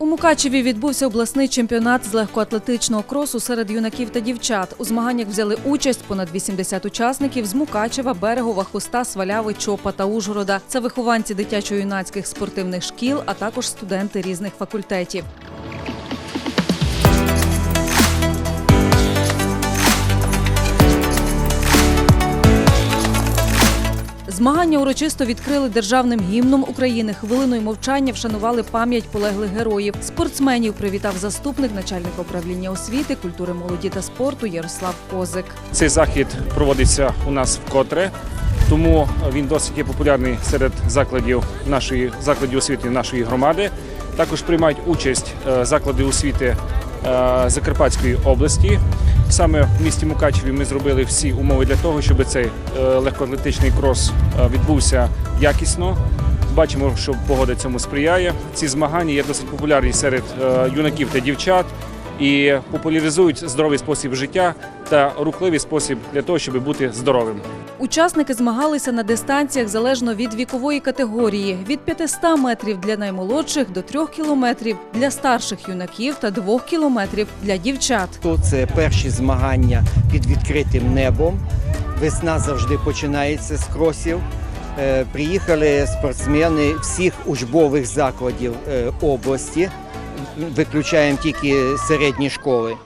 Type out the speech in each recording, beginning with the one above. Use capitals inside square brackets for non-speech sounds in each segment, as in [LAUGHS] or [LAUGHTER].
У Мукачеві відбувся обласний чемпіонат з легкоатлетичного кросу серед юнаків та дівчат. У змаганнях взяли участь понад 80 учасників з Мукачева, Берегова, Хуста, Сваляви, Чопа та Ужгорода. Це вихованці дитячо-юнацьких спортивних шкіл, а також студенти різних факультетів. Змагання урочисто відкрили державним гімном України. Хвилиною мовчання вшанували пам'ять полеглих героїв. Спортсменів привітав заступник начальника управління освіти, культури, молоді та спорту Ярослав Козик. Цей захід проводиться у нас вкотре, тому він досить є популярний серед закладів нашої закладів освіти нашої громади. Також приймають участь е, заклади освіти е, Закарпатської області. Саме в місті Мукачеві ми зробили всі умови для того, щоб цей е, легкоатлетичний крос е, відбувся якісно. Бачимо, що погода цьому сприяє. Ці змагання є досить популярні серед е, юнаків та дівчат і популяризують здоровий спосіб життя та рухливий спосіб для того, щоб бути здоровим. Учасники змагалися на дистанціях залежно від вікової категорії від 500 метрів для наймолодших до 3 кілометрів для старших юнаків та 2 кілометрів для дівчат. Тут це перші змагання під відкритим небом. Весна завжди починається з кросів. Е, Приїхали спортсмени всіх учбових закладів е, області, виключаємо тільки середні школи,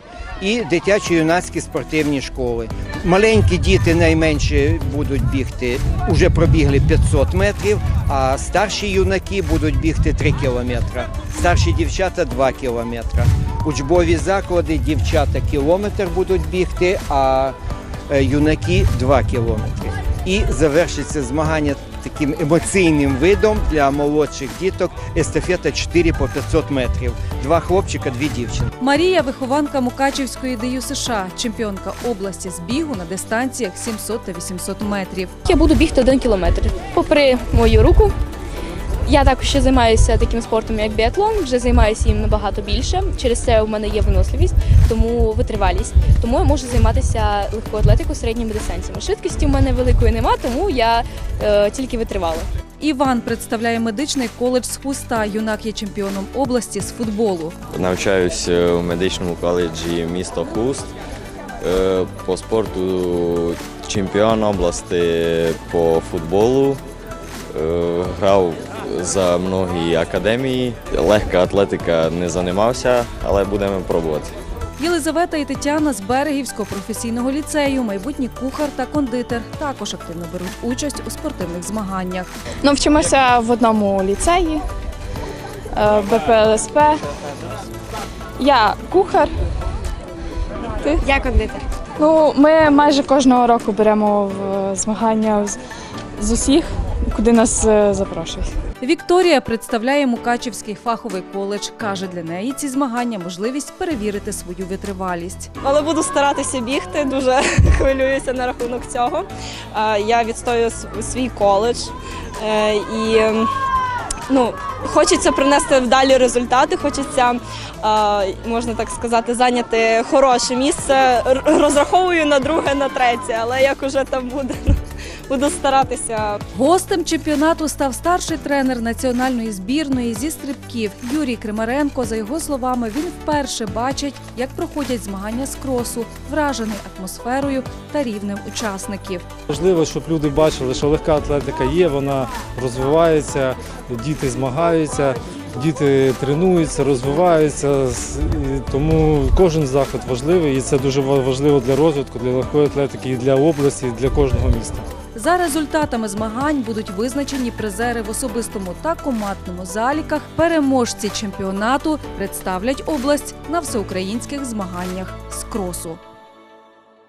і дитячо-юнацькі спортивні школи. Маленькі діти найменше будуть бігти, вже пробігли 500 метрів, а старші юнаки будуть бігти 3 кілометри, старші дівчата 2 кілометри. Учбові заклади дівчата кілометр будуть бігти, а е, юнаки 2 кілометри. І завершиться змагання таким емоційним видом для молодших діток естафета 4 по 500 метрів. Два хлопчика, дві дівчини. Марія вихованка Мукачівської ДЮ США, чемпіонка області з бігу на дистанціях 700 та 800 метрів. Я буду бігти один кілометр. Попри мою руку, я також ще займаюся таким спортом, як біатлон, вже займаюся їм набагато більше. Через це у мене є виносливість, тому витривалість. Тому я можу займатися легкою атлетикою середніми дистанціями. Швидкості в мене великої нема, тому я е, тільки витривала. Іван представляє медичний коледж з Хуста. Юнак є чемпіоном області з футболу. Навчаюсь е, у медичному коледжі міста Хуст. Е, По спорту чемпіон області по футболу. Е, Грав за многі академії. Легка атлетика не займався, але будемо пробувати. Єлизавета і Тетяна з Берегівського професійного ліцею, майбутній кухар та кондитер, також активно беруть участь у спортивних змаганнях. Ну, вчимося в одному ліцеї е, БПЛСП. Я кухар. Ти? Я кондитер. Ну, ми майже кожного року беремо в змагання з, усіх, куди нас е, запрошують. Вікторія представляє Мукачівський фаховий коледж. каже, для неї ці змагання можливість перевірити свою витривалість. Але буду старатися бігти, дуже [LAUGHS] хвилююся на рахунок цього. Е, Я відстоюю свій коледж е, і ну, хочеться принести вдалі результати, хочеться, можна так сказати, зайняти хороше місце. Розраховую на друге, на третє, але як уже там буде, буду старатися Гостем чемпіонату став старший тренер національної збірної зі стрибків Юрій Кримаренко. За його словами, він вперше бачить, як проходять змагання з кросу, вражений атмосферою та рівнем учасників. Важливо, щоб люди бачили, що легка атлетика є, вона розвивається, діти змагаються, діти тренуються, розвиваються. Тому кожен заход важливий і це дуже ва- важливо для розвитку, для легкої атлетики і для області, і для кожного міста. За результатами змагань будуть визначені призери в особистому та командному заліках. Переможці чемпіонату представлять область на всеукраїнських змаганнях з кросу.